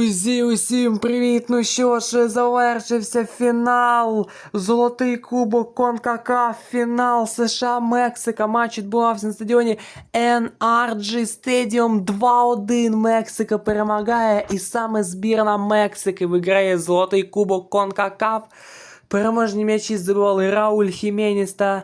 Друзі, усім привіт! Ну що ж, завершився фінал. Золотий кубок Конкакаф, фінал США Мексика. Матч відбувався на стадіоні NRG Stadium 2-1. Мексика перемагає, і саме збірна Мексики виграє золотий кубок Конкакаф. Переможні м'ячі здобували Рауль Хіменіс та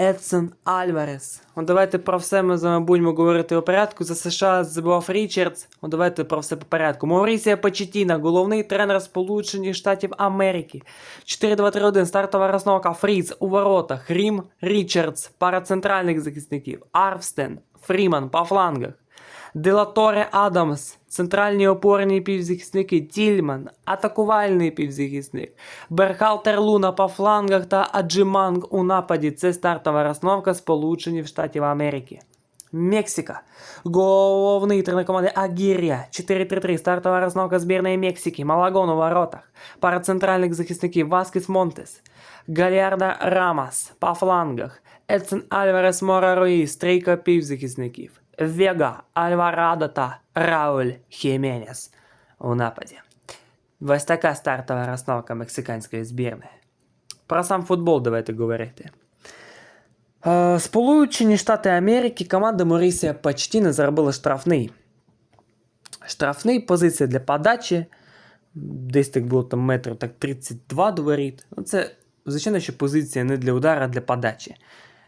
Едсон Альварес. От давайте про все ми з вами будемо говорити у порядку. За США забував Річардс. От давайте про все по порядку. Маурісія Почетіна, головний тренер Сполучених Штатів Америки. 4-2-3-1, стартова розновка Фріц у воротах. Рім Річардс, пара центральних захисників. Арвстен, Фріман по флангах. Делаторе Адамс, центральні опорні півзахисники Тільман, атакувальний півзахисник, Берхалтер Луна по флангах та Аджиманг у нападі. Це стартова розновка Сполучених Штатів Америки. Мексика. Головний тренер команди Агір'я. 4-3-3. Стартова розновка збірної Мексики. Малагон у воротах. Пара центральних захисників Васкес Монтес. Галярда Рамас по флангах. Едсон Альварес Мора Руїс. Трійка півзахисників. Вега, Альварадо та Рауль Хіменес у нападі. Ось така стартова розновка мексиканської збірної. Про сам футбол давайте говорити. Е, Сполучені Штати Америки команда Морісія Почтіна заробила штрафний. Штрафний позиція для подачі. Десь так було там метрів так 32 до. Ну, це, звичайно, що позиція не для удара, а для подачі.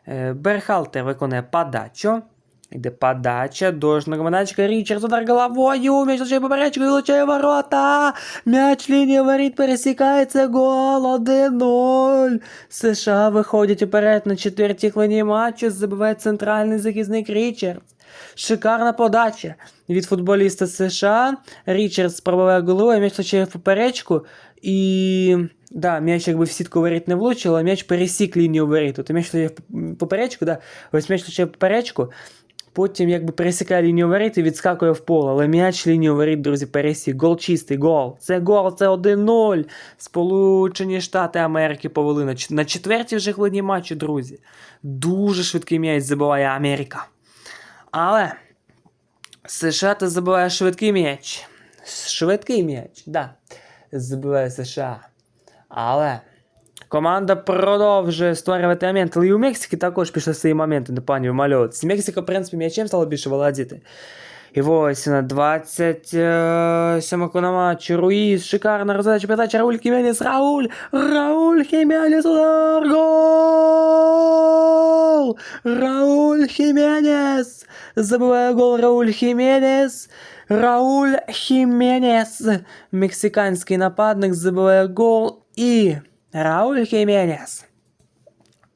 Е, Берхалтер виконує подачу. Йде подача, дожна гманачка, Річард удар головою, м'яч лучає поперечку і влучає ворота. М'яч лінія воріт пересікається, гол 1-0. США виходять уперед на четвертій хвилині матчу, забиває центральний захисник Річардс. Шикарна подача від футболіста США. Річардс пробиває головою, м'яч влучає поперечку і... Да, м'яч якби в сітку воріт не влучив, а м'яч пересік лінію воріт. Тобто м'яч в поперечку, да, ось м'яч влучає в поперечку, Потім якби пересікає лінію воріт і відскакує в поле. Але м'яч лінію воріт, друзі, пересік. Гол чистий, гол. Це гол, це 1-0. Сполучені Штати Америки повели на, на четвертій вже хвилині матчу, друзі. Дуже швидкий м'яч забиває Америка. Але США ти забиває швидкий м'яч. Швидкий м'яч, да. Забиває США. Але. Команда продовжує створювати моменти. Але і у Мексики також пішли свої моменти, не пані вимальовуватися. Мексика, в принципі, м'ячем стала більше володіти. І ось на 27 на матчу. Руїз, шикарна роздача, передача Рауль Хіменес, Рауль, Рауль Хіменес, удар, гол! Рауль Хіменес! Забиває гол Рауль Хіменес. Рауль Хіменес. Мексиканський нападник забиває гол і... Рауль Хіменес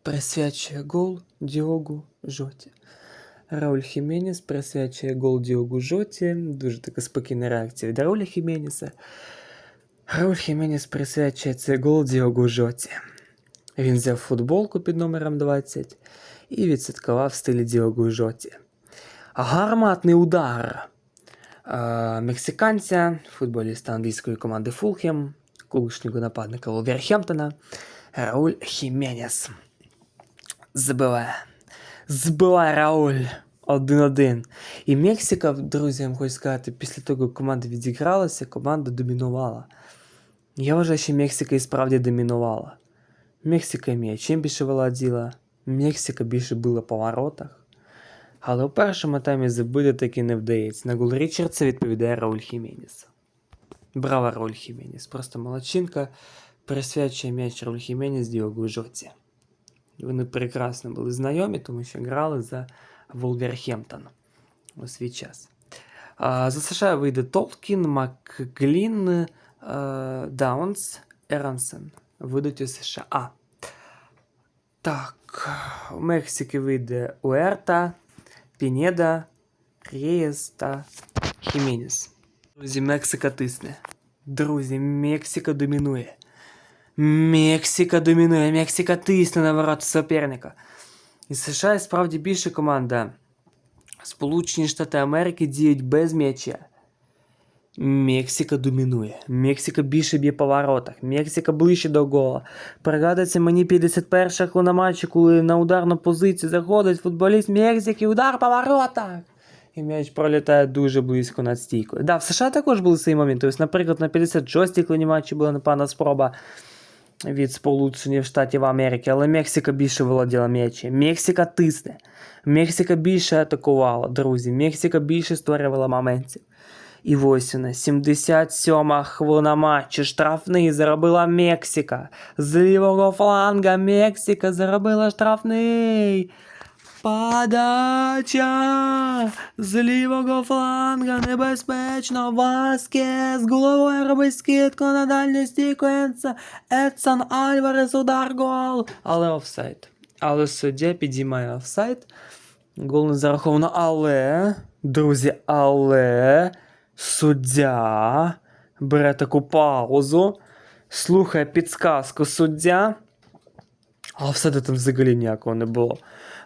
присвячує гол Діогу Жоті. Рауль Хіменес присвячує гол Діогу Жоті. Дуже така спокійна реакція від Рауля Хіменеса. Рауль Хіменес присвячує цей гол Діогу Жоті. Він взяв футболку під номером 20 і відсвяткував в стилі Діогу Жоті. Гарматний удар е, мексиканця, футболіста англійської команди Фулхем, колишнього нападника Волверхемптона Рауль Хіменес. Забиває. Збиває Рауль 1-1. І Мексика, друзі, я хочу сказати, після того, як команда відігралася, команда домінувала. Я вважаю, що Мексика і справді домінувала. Мексика м'ячем більше володіла, Мексика більше була по воротах. Але у першому таймі забити таки не вдається. На гол Річардса відповідає Рауль Хіменес. Браво, Рауль Хіменес. Просто молодчинка. Присвячує м'яч Рауль Хіменес Діогу Жоті. Вони прекрасно були знайомі, тому що грали за Волверхемптон у свій час. За США вийде Толкін, Макглін, е, Даунс, Ерансен. Вийдуть у США. А. Так. У Мексики вийде Уерта, Пінеда, Рєєс та Хіменес. Друзі, Мексика тисне. Друзі, Мексика домінує. Мексика домінує, Мексика тисне на ворота суперника. І США і справді більше команда. Сполучені Штати Америки діють без м'яча. Мексика домінує. Мексика більше б'є по воротах. Мексика ближче до гола. Пригадується мені 51 хвилина матчу, коли на ударну позицію заходить футболіст Мексики, удар по воротах. І м'яч пролітає дуже близько над стійкою. Да, в США також були цей моменти. Ось, наприклад, на 56-й хвилині матчі була непевна спроба від Сполучених Штатів Америки, але Мексика більше володіла м'ячем. Мексика тисне. Мексика більше атакувала, друзі. Мексика більше створювала моментів. І ось вона, 77 хвилина матчу. Штрафний заробила Мексика. З лівого фланга Мексика заробила штрафний. Подача з лівого фланга небезпечно. Васкес головою робить скидку на дальню стійку Едсон Альварес удар гол. Але офсайд. Але суддя підіймає офсайд. Гол не зараховано, але, друзі, але суддя бере таку паузу, слухає підсказку суддя. А офсайду там взагалі ніякого не було.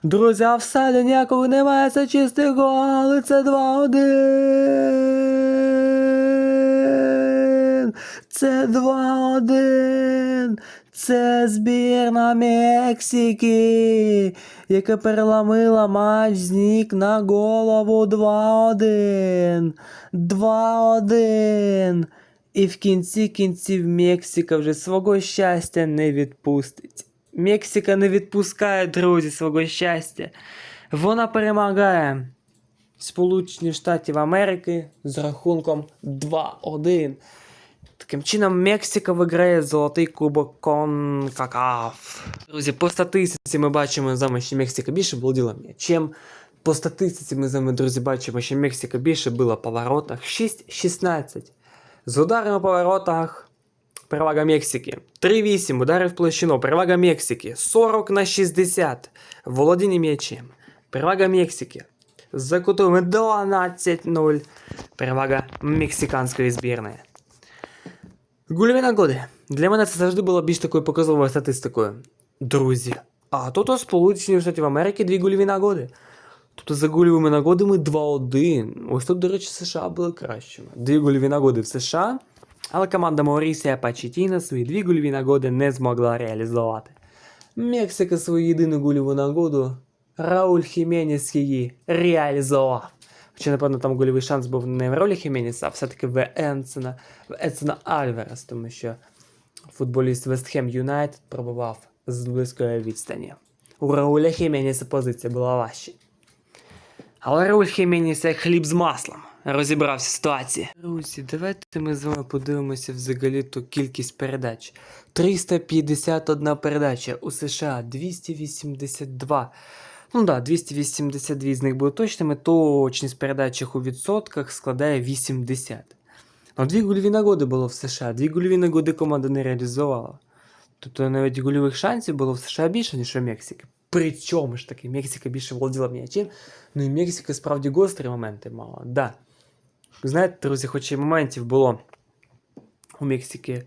Друзі, офсайду ніякого немає, це чистий гол, і це 2-1. Це 2-1. Це збірна Мексики, яка переламила матч з ніг на голову 2-1. 2-1. І в кінці кінців Мексика вже свого щастя не відпустить. Мексика не відпускає, друзі, свого щастя. Вона перемагає Сполучені Штатів Америки з рахунком 2-1. Таким чином, Мексика виграє золотий кубок Конкакаф. Друзі, по статистиці ми бачимо з вами, що Мексика більше володіла м'ячем. По статистиці ми з вами, друзі, бачимо, що Мексика більше била по воротах. 6-16. З ударами по воротах перевага Мексики. 3-8 удари в площину. Перевага Мексики. 40 на 60. Володіння м'ячем. Перевага Мексики. За кутовими 12-0. Перевага мексиканської збірної. Гольові нагоди. Для мене це завжди було більш такою показовою статистикою. Друзі. А тут у Сполучені Штатів Америки дві гольові нагоди. Тобто за гольовими нагодами 2-1. Ось тут, до речі, США були кращими. Дві гольові нагоди в США, але команда Маурісія Пачетіна свої дві гольові нагоди не змогла реалізувати. Мексика свою єдину гольову нагоду Рауль Хіменес її реалізував. Хоча, напевно, там гольовий шанс був не в ролі Хіменеса, а все-таки в Енсена, в Енсена Альверес, тому що футболіст Вестхем Юнайтед пробував з близької відстані. У Рауля Хіменеса позиція була важча. Але Рауль Хіменес як хліб з маслом розібрався в ситуації. Друзі, давайте ми з вами подивимося взагалі ту кількість передач. 351 передача у США, 282. Ну да, 282 з них були точними, точність передач у відсотках складає 80. Ну, дві гольові нагоди було в США, дві гольові нагоди команда не реалізувала. Тобто навіть гольових шансів було в США більше, ніж у Мексики. Причому ж таки, Мексика більше володіла м'ячем, ну і Мексика справді гострі моменти мала. Да. Знаєте, друзі, хоч і моментів було у Мексики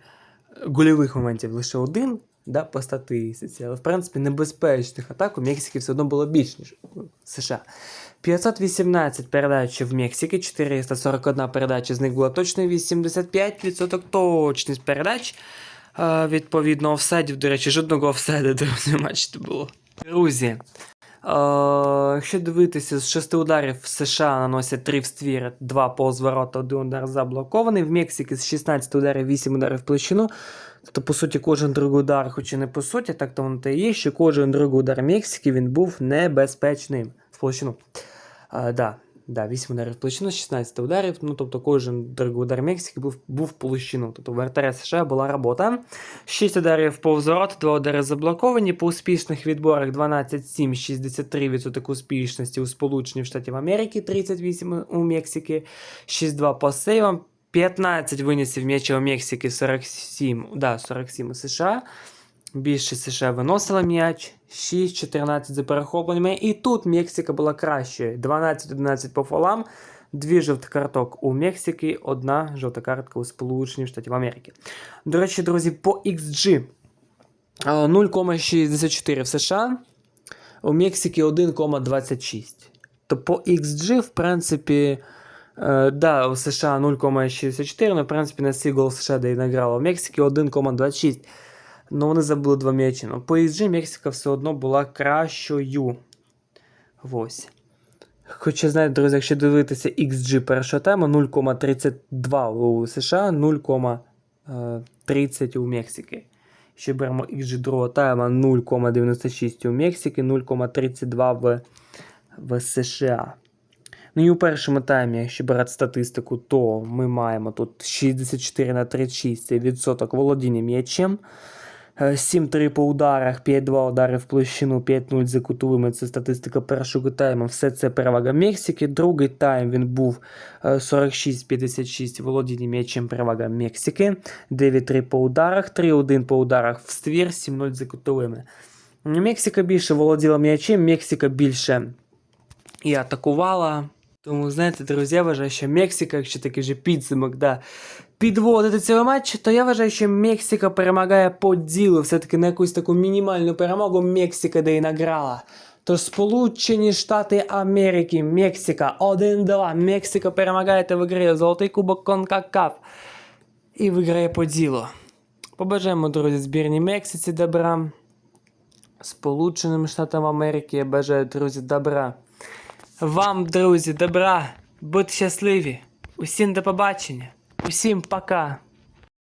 гольових моментів лише один, да, по статистиці, але в принципі небезпечних атак у Мексики все одно було більше, ніж у США. 518 передач в Мексики, 441 передача з них була точною, 85% точність передач. Е, відповідно, офсайдів, до речі, жодного офсайду, друзі, не було. Друзі, якщо дивитися, з шести ударів в США наносять 3 в ствір, 2 по ворота, 1 удар заблокований. В Мексики з 16 ударів 8 ударів в площину. Тобто, по суті, кожен другий удар, хоч і не по суті, так то воно та є, що кожен другий удар Мексики він був небезпечним в площину. А, да, да, 8 ударів площину, 16 ударів. Ну, тобто кожен другий удар Мексики був, був в площину. Тобто в ВРТР США була робота. 6 ударів повзворот, 2 удари заблоковані. По успішних відборах 12-7, 63% успішності у Сполучених Штатів Америки, 38 у Мексики, 6-2 по сейвам. 15 винесів м'яча у Мексики, 47, да, 47 у США. Більше США виносила м'яч, 6-14 за перехопленнями. І тут Мексика була кращою. 12-11 по фолам, дві жовтих карток у Мексики, одна жовта картка у Сполучених Штатів Америки. До речі, друзі, по XG е, 0,64 в США, у Мексики 1,26. То по XG, в принципі. Е, да, у США 0,64, але в принципі на цей гол США де і награла. У Мексики 1,26. Ну вони забули два м'ячі. Ну, по XG Мексика все одно була кращою. Ось. Хоча, знаєте, друзі, якщо дивитися XG першого тайму 0,32 у США, 0,30 у Мексики. Ще беремо XG другого тайма 0,96 у Мексики, 0,32 в, в США. Ну і у першому таймі, якщо брати статистику, то ми маємо тут 64 на 36 це відсоток володіння м'ячем. Е, 7-3 по ударах, 5-2 удари в площину, 5-0 за кутовими. Це статистика першого тайму. Все це перевага Мексики. Другий тайм він був е, 46-56 володіння м'ячем перевага Мексики. 9-3 по ударах, 3-1 по ударах в ствір, 7-0 за кутовими. Мексика більше володіла м'ячем, Мексика більше і атакувала. Тому, знаєте, друзі, я вважаю, що Мексика, якщо такий же підсумок, да, підводити цього матчу, то я вважаю, що Мексика перемагає по ділу. Все-таки на якусь таку мінімальну перемогу Мексика де і награла. То Сполучені Штати Америки, Мексика 1-2. Мексика перемагає та виграє Золотий Кубок Конкакаф. І виграє по ділу. Побажаємо, друзі, збірній Мексиці добра. Сполученим Штатам Америки я бажаю, друзі, добра. Вам, друзі, добра, будьте щасливі. Усім до побачення. Усім пока.